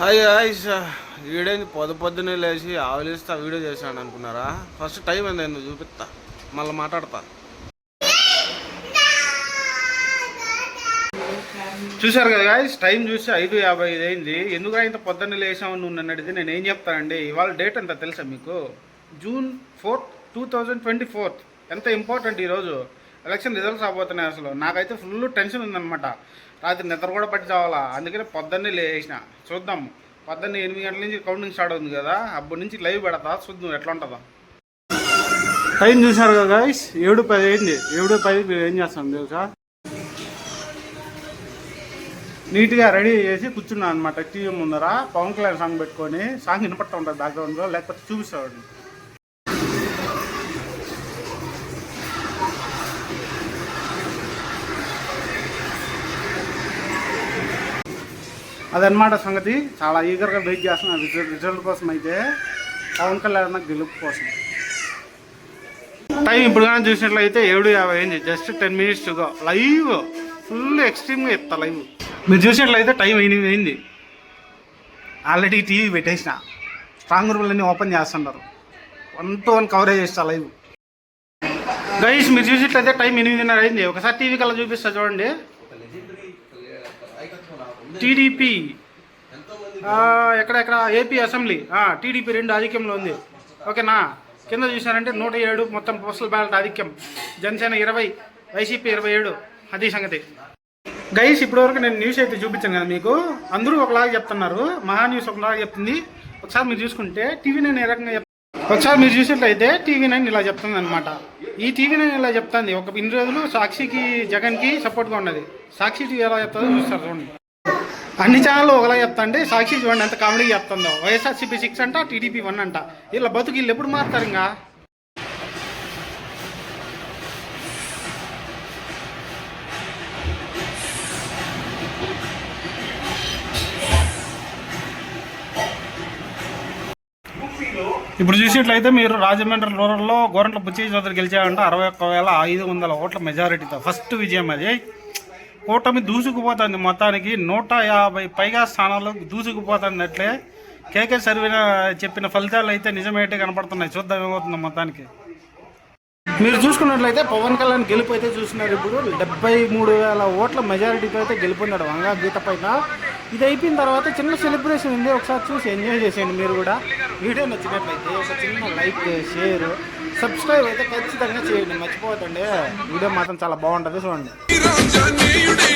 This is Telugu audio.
హాయ్ హాయ్స్ వీడేంది పొద్దు పొద్దునే లేచి ఆవలిస్తా వీడియో చేశాను అనుకున్నారా? ఫస్ట్ టైం ఎంత ఏందో చూపిస్తా. మళ్ళీ మాట్లాడతా. చూశారు కదా గాయస్ టైం చూసి ఐదు యాభై ఐదు అయింది. ఎందుకు ఇంత పొద్దున్నే లేచామని నువ్వు నన్ను అడిగితే నేను ఏం చెప్తానండి? ఇవాళ డేట్ ఎంత తెలుసా మీకు? June fourth two thousand twenty fourth. ఎంత ఇంపార్టెంట్ ఈరోజు? ఎలక్షన్ రిజల్ట్స్ రాబోతున్నాయి అసలు. నాకైతే ఫుల్ టెన్షన్ ఉందన్నమాట. రాత్రి నిద్ర కూడా పట్టి చావాలా? అందుకని పొద్దున్నే లేచిన చూద్దాం. పొద్దున్నే ఎనిమిది గంటల నుంచి కౌంటింగ్ స్టార్ట్ అవుతుంది కదా. అప్పటి నుంచి లైవ్ పెడతా. చూద్దాం ఎట్లా ఉంటుందో. టైం చూసారు కదా గాయస్ ఏడు పది అయింది. ఏడు పదికి ఏం చేస్తాం తెలుసా? నీట్గా రెడీ చేసి కూర్చున్నాను అనమాట టీవీ ముందర. పవన్ కళ్యాణ్ సాంగ్ పెట్టుకొని. సాంగ్ వినపడతా ఉంటుంది బ్యాక్గ్రౌండ్లో లేకపోతే చూపిస్తాడు అదనమాట సంగతి. చాలా ఈగర్గా వెయిట్ చేస్తున్నాను రిజల్ట్ రిజల్ట్ కోసం అయితే పవన్ కళ్యాణ్ గెలుపు కోసం. టైం ఇప్పుడు కానీ చూసినట్లయితే ఏడు యాభై అయింది. Just ten minutes to go live full ఎక్స్ట్రీమ్గా ఇస్తా లైవ్ మీరు చూసినట్లయితే టైం ఎనిమిది అయింది. ఆల్రెడీ టీవీ పెట్టేసిన. స్ట్రాంగ్ రూమ్లన్నీ ఓపెన్ చేస్తున్నారు వన్ టు వన్ కవరేజ్ చేస్తా లైవ్ గైస్ మీరు చూసినట్లయితే టైం ఎనిమిదిన్నర అయింది. ఒకసారి టీవీ కల్లా చూపిస్తా చూడండి. టీడీపీ. ఎక్కడెక్కడ? AP assembly. టీడీపీ రెండు ఆధిక్యంలో ఉంది. ఓకేనా? కింద చూసారంటే నూట ఏడు మొత్తం పోస్టల్ బ్యాలెట్ ఆధిక్యం. జనసేన ఇరవై వైసీపీ ఇరవై ఏడు. అది సంగతి. గైస్ ఇప్పటివరకు నేను న్యూస్ అయితే చూపించాను కదా మీకు. అందరూ ఒకలాగా చెప్తున్నారు. మహా న్యూస్ ఒకలాగా చెప్తుంది. ఒకసారి మీరు చూసుకుంటే టీవీ నైన్ ఏ రకంగా ఒకసారి మీరు చూసినట్లయితే టీవీ నైన్ ఇలా చెప్తుంది అనమాట ఈ టీవీ నైన్ ఇలా చెప్తుంది? ఒక ఇన్ని రోజులు సాక్షికి జగన్కి సపోర్ట్గా ఉన్నది. సాక్షి టీవీ ఎలా చెప్తుందో చూస్తారు చూడండి. అన్ని ఛానళ్ళు ఒకలా చెప్తాండి అంటే సాక్షి చూడండి ఎంత కామెడీ చెప్తుందో వైఎస్ఆర్సీపీ సిక్స్ అంట టీడీపీ వన్ అంట. ఇలా బతుకు వీళ్ళు ఎప్పుడు మారుతారు ఇంకా? ఇప్పుడు చూసినట్లయితే మీరు రాజమండ్రి రూరల్లో గోరంట్ల బుచ్చయ్య చౌదరి గెలిచారంటే అరవై ఒక్క వేల ఐదు వందల ఓట్ల మెజారిటీతో. ఫస్ట్ విజయం అది. కూటమి దూసుకుపోతుంది మొత్తానికి. నూట యాభై పైగా స్థానాలు దూసుకుపోతున్నట్లే కేకే సర్వే చెప్పిన ఫలితాలు అయితే నిజమేటే కనపడుతున్నాయి. చూద్దాం ఏమవుతుంది మొత్తానికి. మీరు చూసుకున్నట్లయితే పవన్ కళ్యాణ్ గెలుపు అయితే చూస్తున్నారు ఇప్పుడు. డెబ్బై మూడు వేల ఓట్ల మెజారిటీతో అయితే గెలుపొందాడు వంగా గీత పైన. ఇది అయిపోయిన తర్వాత చిన్న సెలబ్రేషన్ ఉంది. ఒకసారి చూసి ఎంజాయ్ చేసేయండి మీరు కూడా. వీడియో నచ్చినట్లయితే ఒక చిన్న లైక్ షేర్ సబ్స్క్రైబ్ అయితే ఖచ్చితంగా చేయండి. మర్చిపోతుండే వీడియో మాత్రం చాలా బాగుంటుంది చూడండి. ശ്രീരാം ജാനയുടെ